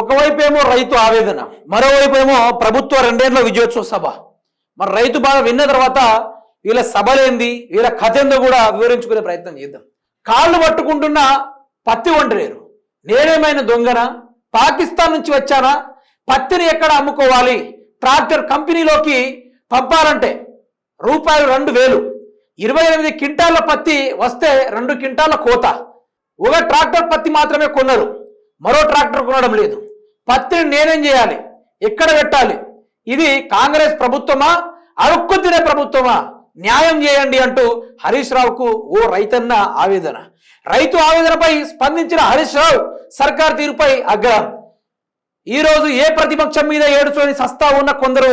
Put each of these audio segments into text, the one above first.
ఒకవైపు ఏమో రైతు ఆవేదన మరోవైపు ఏమో ప్రభుత్వ రెండేళ్ళ విజయోత్సవ సభ. మరి రైతు బాధ విన్న తర్వాత వీళ్ళ సభలేంది వీళ్ళ కథ ఏందో కూడా వివరించుకునే ప్రయత్నం చేద్దాం. కాళ్ళు పట్టుకుంటున్న పత్తి వంటలేరు. నేనేమైనా దొంగన? పాకిస్తాన్ నుంచి వచ్చానా? పత్తిని ఎక్కడ అమ్ముకోవాలి? ట్రాక్టర్ కంపెనీలోకి పంపాలంటే రూపాయలు రెండు వేలు. ఇరవై ఎనిమిది క్వింటాల పత్తి వస్తే రెండు క్వింటాల కోత. ఒక ట్రాక్టర్ పత్తి మాత్రమే కొన్నారు. మరో ట్రాక్టర్ కొనడం లేదు. పత్తిని నేనేం చేయాలి? ఎక్కడ పెట్టాలి? ఇది కాంగ్రెస్ ప్రభుత్వమా? అడుక్కు తినే ప్రభుత్వమా? న్యాయం చేయండి అంటూ హరీష్ రావుకు ఓ రైతన్న ఆవేదన. రైతు ఆవేదనపై స్పందించిన హరీష్ రావు సర్కార్ తీరుపై అగ్రహం. ఈ రోజు ఏ ప్రతిపక్షం మీద ఏడుచోని సస్తా ఉన్న కొందరు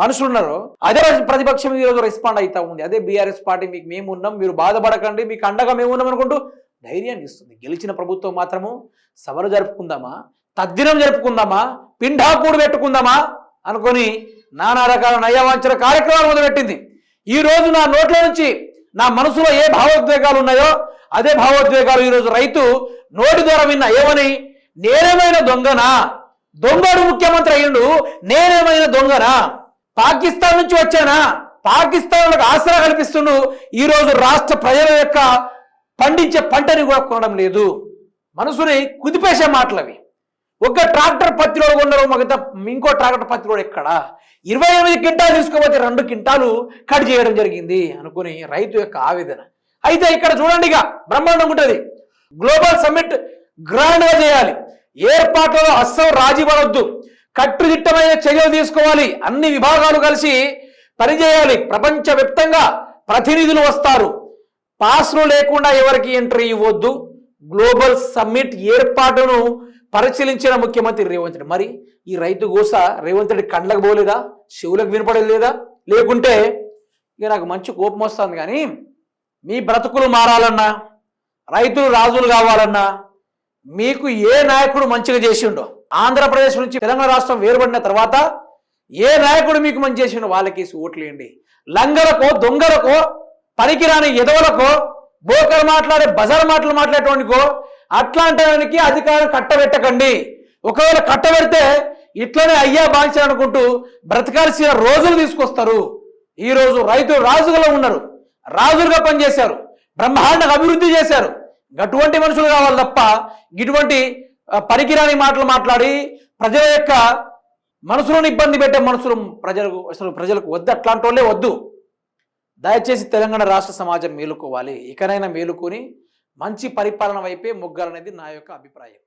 మనుషులు ఉన్నారో అదే ప్రతిపక్షం ఈ రోజు రెస్పాండ్ అవుతా ఉంది. అదే బీఆర్ఎస్ పార్టీ మీకు మేము ఉన్నాం మీరు బాధపడకండి మీకు అండగా మేము ఉన్నాం అనుకుంటూ ధైర్యాన్ని ఇస్తుంది. గెలిచిన ప్రభుత్వం మాత్రము సభలు జరుపుకుందామా? తద్దినం జరుపుకుందామా? పిండాకూడు పెట్టుకుందామా? అనుకొని నానా రకాల నయవాంచన కార్యక్రమాలు మొదలుపెట్టింది. ఈ రోజు నా నోట్ల నుంచి నా మనసులో ఏ భావోద్వేగాలు ఉన్నాయో అదే భావోద్వేగాలు ఈరోజు రైతు నోటి ద్వారా విన్న ఏమని? నేనేమైన దొంగనా? దొంగడు ముఖ్యమంత్రి అయ్యిండు నేనేమైన దొంగనా? పాకిస్తాన్ నుంచి వచ్చానా? పాకిస్తాన్లకు ఆసరా కల్పిస్తుండు ఈరోజు రాష్ట్ర ప్రజల యొక్క పండించే పంటని కూడా కొనడం లేదు. మనసుని కుదిపేసే మాటలు అవి ఒక ట్రాక్టర్ పత్తిలో కొన్నారు మిగతా ఇంకో ట్రాక్టర్ పత్తిలో ఎక్కడ? ఇరవై ఎనిమిది క్వింటాలు తీసుకోకపోతే రెండు క్వింటాలు కట్ చేయడం జరిగింది అనుకుని రైతు యొక్క ఆవేదన. అయితే ఇక్కడ చూడండి ఇక బ్రహ్మాండం ఉంటుంది. గ్లోబల్ సమ్మిట్ గ్రాండ్గా చేయాలి. ఏర్పాట్లలో అస్సం రాజీ పడవద్దు కట్టుదిట్టమైన చర్యలు తీసుకోవాలి. అన్ని విభాగాలు కలిసి పనిచేయాలి. ప్రపంచవ్యాప్తంగా ప్రతినిధులు వస్తారు. పాస్లు లేకుండా ఎవరికి ఎంట్రీ ఇవ్వద్దు. గ్లోబల్ సమ్మిట్ ఏర్పాటును పరిశీలించిన ముఖ్యమంత్రి రేవంత్ రెడ్డి. మరి ఈ రైతు గోస రేవంత్ రెడ్డి కండ్లకు పోలేదా? చెవులకు వినపడలేదా? లేకుంటే ఇక నాకు మంచి కోపం వస్తుంది కానీ మీ బ్రతుకులు మారాలన్నా రైతులు రాజులు కావాలన్నా మీకు ఏ నాయకుడు మంచిగా చేసిండో ఆంధ్రప్రదేశ్ నుంచి తెలంగాణ రాష్ట్రం వేరుపడిన తర్వాత ఏ నాయకుడు మీకు మంచి చేసిండో వాళ్ళకేసి ఓట్లేయండి లంగలకో దొంగలకో పనికిరాని ఎదవలకో బోకర్ మాట్లాడే బజార్ మాటలు మాట్లాడేటోనికో అట్లాంటి వానికి అధికారం కట్టబెట్టకండి. ఒకవేళ కట్టబెడితే ఇట్లనే అయ్యా బాధించాలనుకుంటూ బ్రతకాల్సిన రోజులు తీసుకొస్తారు. ఈ రోజు రైతులు రాజుగా ఉన్నారు. రాజులుగా పనిచేశారు. బ్రహ్మాండంగా అభివృద్ధి చేశారు. అటువంటి మనుషులు కావాలి తప్ప ఇటువంటి పనికిరాని మాటలు మాట్లాడి ప్రజల యొక్క మనసులను ఇబ్బంది పెట్టే మనుషులు ప్రజలకు అసలు ప్రజలకు వద్దు. అట్లాంటి వాళ్ళే వద్దు. దయచేసి తెలంగాణ రాష్ట్ర సమాజం మేలుకోవాలి. ఇకనైనా మేలుకొని మంచి పరిపాలన వైపే మొగ్గాలనేది నా యొక్క అభిప్రాయం.